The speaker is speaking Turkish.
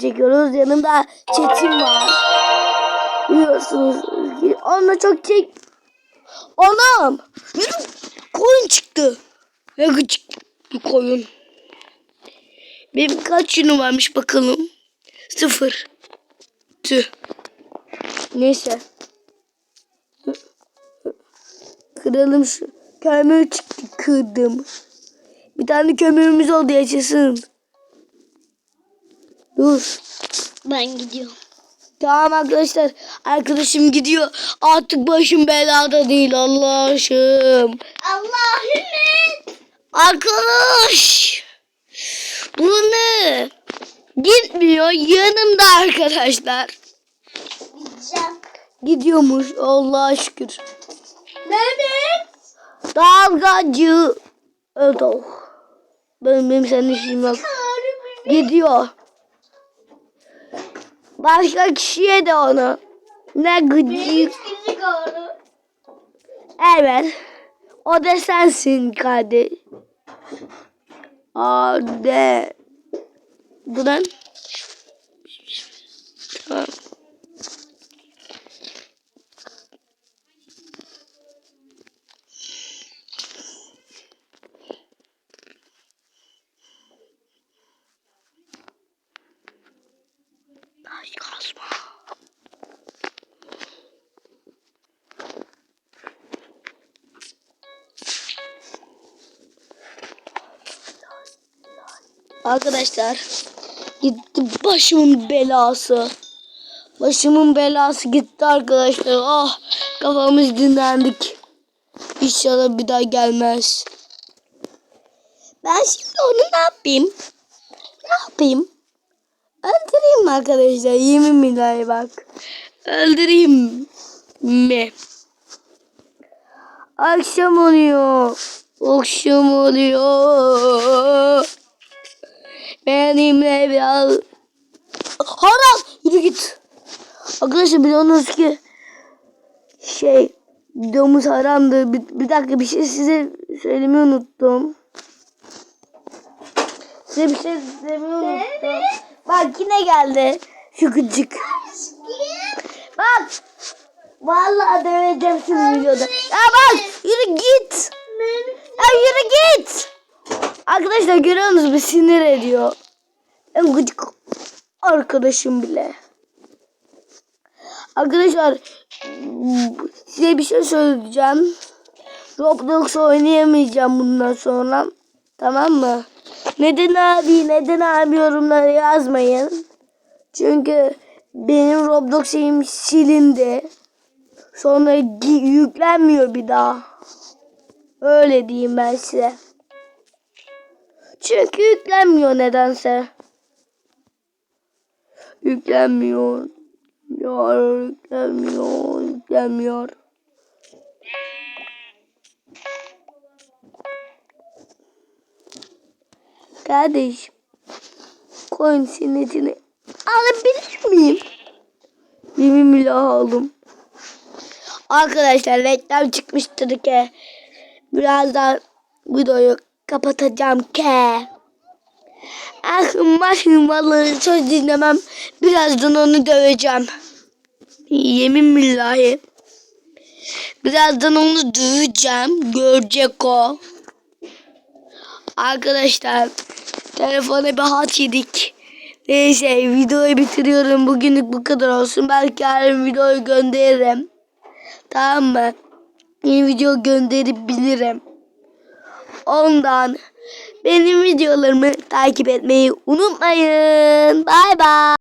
çekiyoruz. Yanımda Çetin var. Biliyorsunuz. Onunla çok çek... Anam! Koyun çıktı. Ne gıcık bir koyun. Benim kaç yünüm varmış bakalım. Sıfır. Tüh. Neyse. Kıralım şu. Kömür çıktı kırdım. Bir tane kömürümüz oldu yaşasın. Dur. Ben gidiyorum. Tamam arkadaşlar. Arkadaşım gidiyor. Artık başım belada değil Allah'ım. Allah'ım Arkadaş. Bu ne? Gitmiyor yanımda arkadaşlar. Gidiyormuş Allah'a şükür. Mehmet. Dalgacı. Evet oh. Benim, benim senin işim yok. Gidiyor. Başka kişiye de onu. Ne gıcık. Evet. O da sensin kardeş. Ade. Bu ne? Arkadaşlar gitti başımın belası. Başımın belası gitti arkadaşlar. Ah kafamız dinlendik. İnşallah bir daha gelmez. Ben şimdi onu ne yapayım? Ne yapayım? Öldüreyim mi arkadaşlar? Yemin billahi bak. Öldüreyim mi? Akşam oluyor. Akşam oluyor. Benimle biraz... Haram! Yürü git. Arkadaşlar biliyorsunuz ki şey videomuz haramdı. Bir, bir dakika bir şey size söylemeyi unuttum. Size bir şey söylemeyi unuttum. Bak yine geldi. Şu gıcık. Bak. Vallahi döveceğim şimdi videoda. Ya bak yürü git. Ya yürü git. Arkadaşlar görüyor musunuz? Bir sinir ediyor. En gıcık arkadaşım bile. Arkadaşlar size bir şey söyleyeceğim. Roblox oynayamayacağım bundan sonra. Tamam mı? Neden abi neden abi yorumlara yazmayın. Çünkü benim Roblox şeyim silindi. Sonra yüklenmiyor bir daha. Öyle diyeyim ben size. Çünkü yüklenmiyor nedense. Yüklenmiyor. Ya, yüklenmiyor. Yüklenmiyor. Kardeşim. Koyun sinetini alabilir miyim? Yemin bile aldım. Arkadaşlar reklam çıkmıştır ki. Birazdan videoyu kapatacağım. Aklım başım vallahi söz dinlemem. Birazdan onu döveceğim. Yemin billahi. Birazdan onu döveceğim. Görecek o. Arkadaşlar telefona bir hat yedik. Neyse videoyu bitiriyorum. Bugünlük bu kadar olsun. Belki yarın videoyu gönderirim. Tamam mı? Yeni video gönderebilirim. Ondan benim videolarımı takip etmeyi unutmayın. Bay bay.